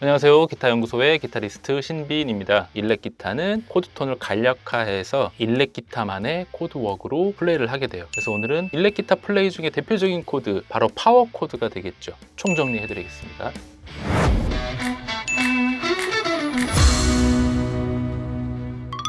안녕하세요. 기타연구소의 기타리스트 신빈입니다. 일렉 기타는 코드톤을 간략화해서 일렉 기타만의 코드워크로 플레이를 하게 돼요. 그래서 오늘은 일렉 기타 플레이 중에 대표적인 코드, 바로 파워 코드가 되겠죠. 총정리해드리겠습니다.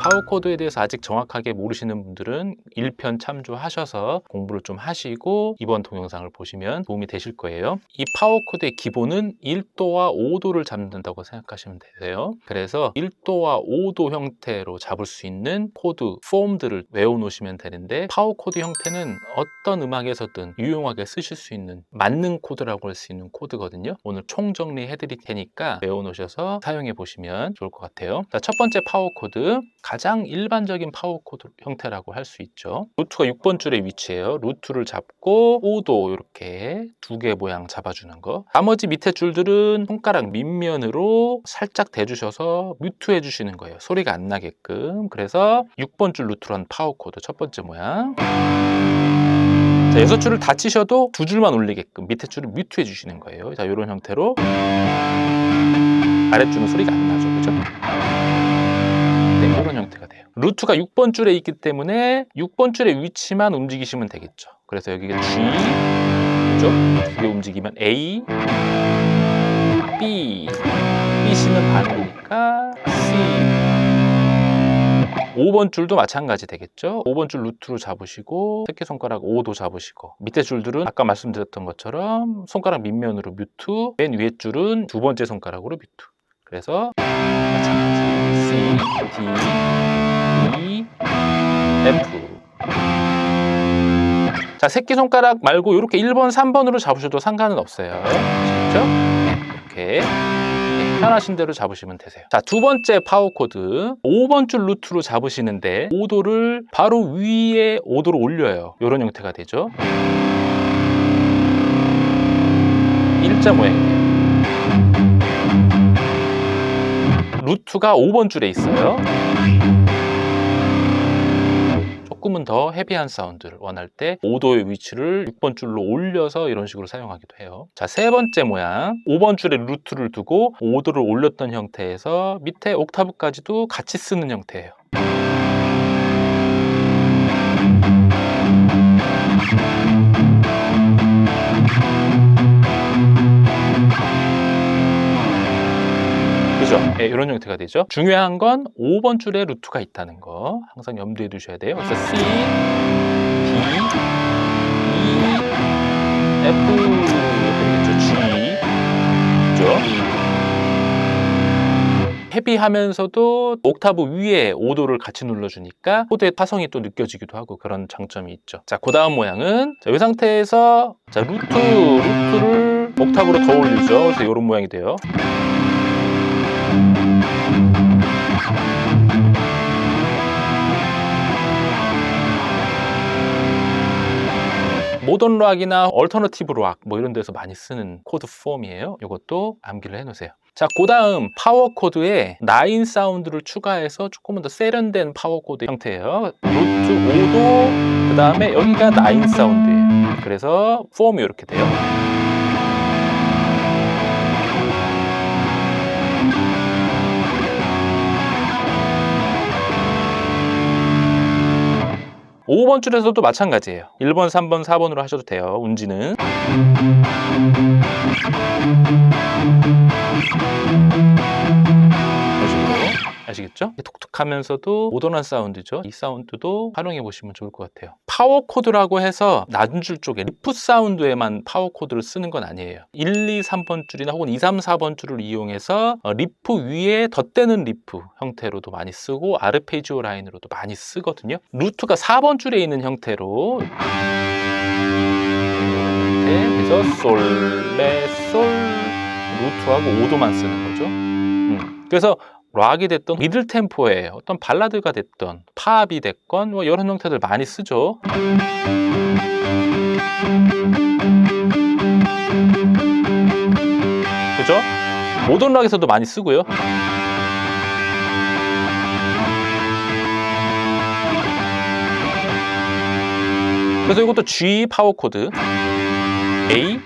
파워 코드에 대해서 아직 정확하게 모르시는 분들은 1편 참조하셔서 공부를 좀 하시고 이번 동영상을 보시면 도움이 되실 거예요. 이 파워 코드의 기본은 1도와 5도를 잡는다고 생각하시면 되세요. 그래서 1도와 5도 형태로 잡을 수 있는 코드 폼들을 외워 놓으시면 되는데 파워 코드 형태는 어떤 음악에서든 유용하게 쓰실 수 있는 맞는 코드라고 할 수 있는 코드거든요. 오늘 총정리해 드릴 테니까 외워 놓으셔서 사용해 보시면 좋을 것 같아요. 자, 첫 번째 파워 코드 가장 일반적인 파워 코드 형태라고 할 수 있죠. 루트가 6번 줄에 위치해요. 루트를 잡고 5도 이렇게 두 개 모양 잡아주는 거. 나머지 밑에 줄들은 손가락 밑면으로 살짝 대주셔서 뮤트해 주시는 거예요. 소리가 안 나게끔. 그래서 6번 줄 루트로 한 파워 코드 첫 번째 모양. 자, 여섯 줄을 다 치셔도 두 줄만 올리게끔 밑에 줄을 뮤트해 주시는 거예요. 자, 이런 형태로 아랫줄은 소리가 안 나죠. 그죠? 루트가 6번 줄에 있기 때문에 6번 줄의 위치만 움직이시면 되겠죠. 그래서 여기가 G, 그죠? 두개 움직이면 A, B, B C는 반대니까 C. 5번 줄도 마찬가지 되겠죠. 5번 줄 루트로 잡으시고 새끼손가락 5도 잡으시고 밑에 줄들은 아까 말씀드렸던 것처럼 손가락 밑면으로 뮤트, 맨 위에 줄은 두 번째 손가락으로 뮤트. 그래서 마찬가지 C, D, 자 새끼손가락 말고 이렇게 1번, 3번으로 잡으셔도 상관은 없어요. 아시겠죠? 네, 이렇게 네, 편하신 대로 잡으시면 되세요. 자 두 번째 파워 코드. 5번 줄 루트로 잡으시는데 5도를 바로 위에 5도로 올려요. 이런 형태가 되죠? 일자 모양이 돼요. 루트가 5번 줄에 있어요. 조금은 더 헤비한 사운드를 원할 때 5도의 위치를 6번 줄로 올려서 이런 식으로 사용하기도 해요. 자, 세 번째 모양. 5번 줄에 루트를 두고 5도를 올렸던 형태에서 밑에 옥타브까지도 같이 쓰는 형태예요. 네, 이런 형태가 되죠. 중요한 건 5번 줄에 루트가 있다는 거 항상 염두에 두셔야 돼요. 그래서 C, D, E, F. G, 그죠? 헤비하면서도 옥타브 위에 5도를 같이 눌러주니까 코드의 타성이 또 느껴지기도 하고 그런 장점이 있죠. 자, 그 다음 모양은 자, 이 상태에서 자, 루트, 루트를 옥타브로 더 올리죠. 그래서 이런 모양이 돼요. 모던 락이나 얼터너티브 락 뭐 이런 데서 많이 쓰는 코드 폼이에요. 이것도 암기를 해 놓으세요. 자, 그 다음 파워 코드에 나인 사운드를 추가해서 조금은 더 세련된 파워 코드 형태예요. 루트 5도 그 다음에 여기가 나인 사운드예요. 그래서 폼이 이렇게 돼요. 오번 줄에서도 마찬가지예요. 1번, 3번, 4번으로 하셔도 돼요. 운지는. 아시겠죠? 톡톡하면서도 모던한 사운드죠. 이 사운드도 활용해 보시면 좋을 것 같아요. 파워 코드라고 해서 낮은 줄 쪽에 리프 사운드에만 파워 코드를 쓰는 건 아니에요. 1, 2, 3번 줄이나 혹은 2, 3, 4번 줄을 이용해서 어, 리프 위에 덧대는 리프 형태로도 많이 쓰고 아르페지오 라인으로도 많이 쓰거든요. 루트가 4번 줄에 있는 형태로 이렇게 해서 솔, 레, 솔, 루트하고 5도만 쓰는 거죠. 음. 그래서 락이 됐던 미들 템포의 어떤 발라드가 됐던 팝이 됐건 뭐 이런 형태들 많이 쓰죠. 그죠? 모던 락에서도 많이 쓰고요. 그래서 이것도 G 파워 코드 A,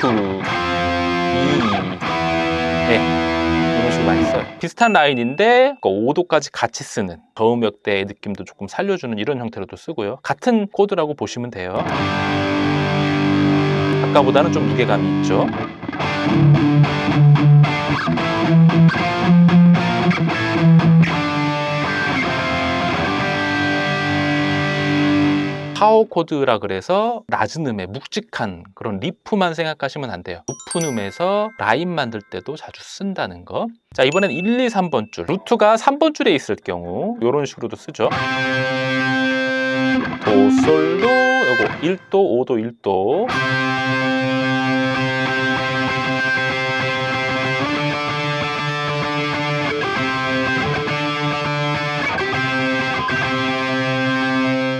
네, F, E, 네, 이런 식으로 많이 써요. 비슷한 라인인데 5도까지 같이 쓰는 저음역대의 느낌도 조금 살려주는 이런 형태로도 쓰고요. 같은 코드라고 보시면 돼요. 아까보다는 좀 무게감이 있죠. 파워 코드라 그래서 낮은 음의 묵직한 그런 리프만 생각하시면 안 돼요. 높은 음에서 라인 만들 때도 자주 쓴다는 거. 자, 이번엔 1, 2, 3번 줄. 루트가 3번 줄에 있을 경우 이런 식으로도 쓰죠. 도, 솔, 도, 요거 1도, 5도, 1도.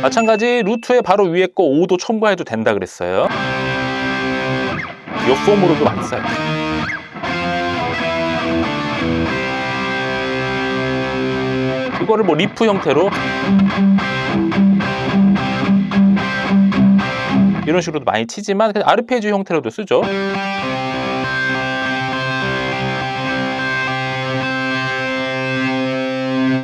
마찬가지 루트의 바로 위에 거 5도 첨가해도 된다 그랬어요. 요 폼으로도 많이 써요. 이거를 뭐 리프 형태로 이런 식으로도 많이 치지만 아르페지오 형태로도 쓰죠.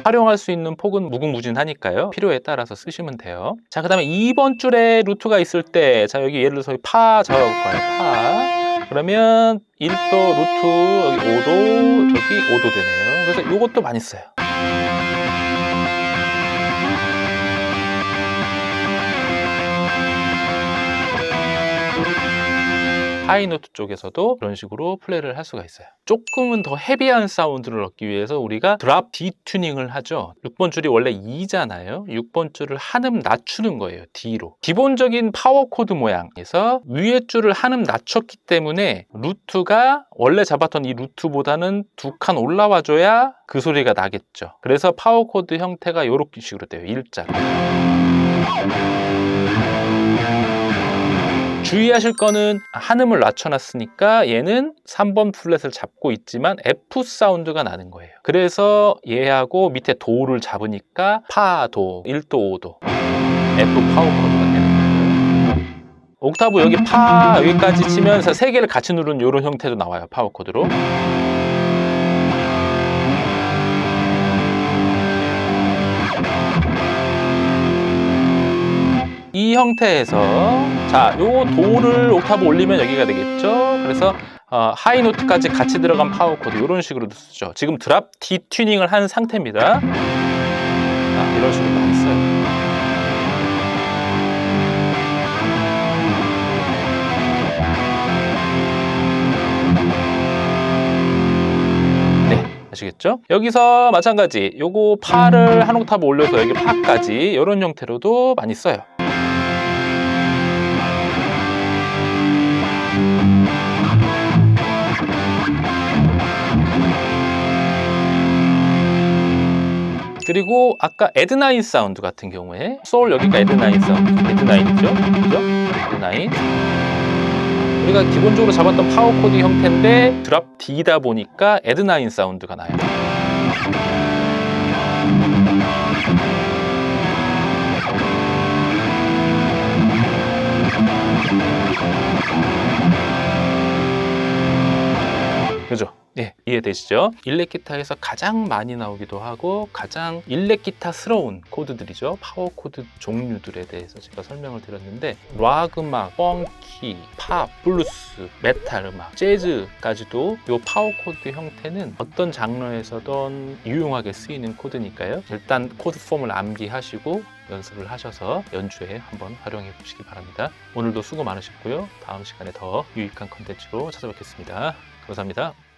활용할 수 있는 폭은 무궁무진하니까요. 필요에 따라서 쓰시면 돼요. 자, 그 다음에 2번 줄에 루트가 있을 때, 자, 여기 예를 들어서 파 적어볼까요? 파. 그러면 1도 루트, 여기 5도, 여기 5도 되네요. 그래서 이것도 많이 써요. 하이노트 쪽에서도 이런 식으로 플레이를 할 수가 있어요. 조금은 더 헤비한 사운드를 얻기 위해서 우리가 드랍 디튜닝을 하죠. 6번 줄이 원래 2잖아요. 6번 줄을 한음 낮추는 거예요. D로. 기본적인 파워 코드 모양에서 위에 줄을 한음 낮췄기 때문에 루트가 원래 잡았던 이 루트보다는 두 칸 올라와줘야 그 소리가 나겠죠. 그래서 파워 코드 형태가 이렇게 식으로 돼요. 일자. 주의하실 거는 한음을 낮춰놨으니까 얘는 3번 플랫을 잡고 있지만 F 사운드가 나는 거예요. 그래서 얘하고 밑에 도를 잡으니까 파, 도, 1도, 5도 F 파워 코드가 되는 거예요. 옥타브 여기 파 여기까지 치면서 세 개를 같이 누른 이런 형태도 나와요. 파워 코드로. 이 형태에서 자, 요 도를 옥타브 올리면 여기가 되겠죠. 그래서 어, 하이 노트까지 같이 들어간 파워 코드 이런 식으로도 쓰죠. 지금 드랍 D 튜닝을 한 상태입니다. 자, 이런 식으로 써요. 네, 아시겠죠? 여기서 마찬가지 요거 파를 한 옥타브 올려서 여기 파까지 이런 형태로도 많이 써요. 그리고 아까 에드나인 사운드 같은 경우에 소울 여기가 에드나인 사운드 에드나인이죠? 그죠? 에드나인. 우리가 기본적으로 잡았던 파워 코드 형태인데 드랍 D다 보니까 에드나인 사운드가 나요 네, 이해되시죠? 일렉 기타에서 가장 많이 나오기도 하고 가장 일렉 기타스러운 코드들이죠. 파워 코드 종류들에 대해서 제가 설명을 드렸는데 락 음악, 펑키, 팝, 블루스, 메탈 음악, 재즈까지도 이 파워 코드 형태는 어떤 장르에서든 유용하게 쓰이는 코드니까요. 일단 코드 폼을 암기하시고 연습을 하셔서 연주에 한번 활용해 보시기 바랍니다. 오늘도 수고 많으셨고요. 다음 시간에 더 유익한 컨텐츠로 찾아뵙겠습니다. 감사합니다.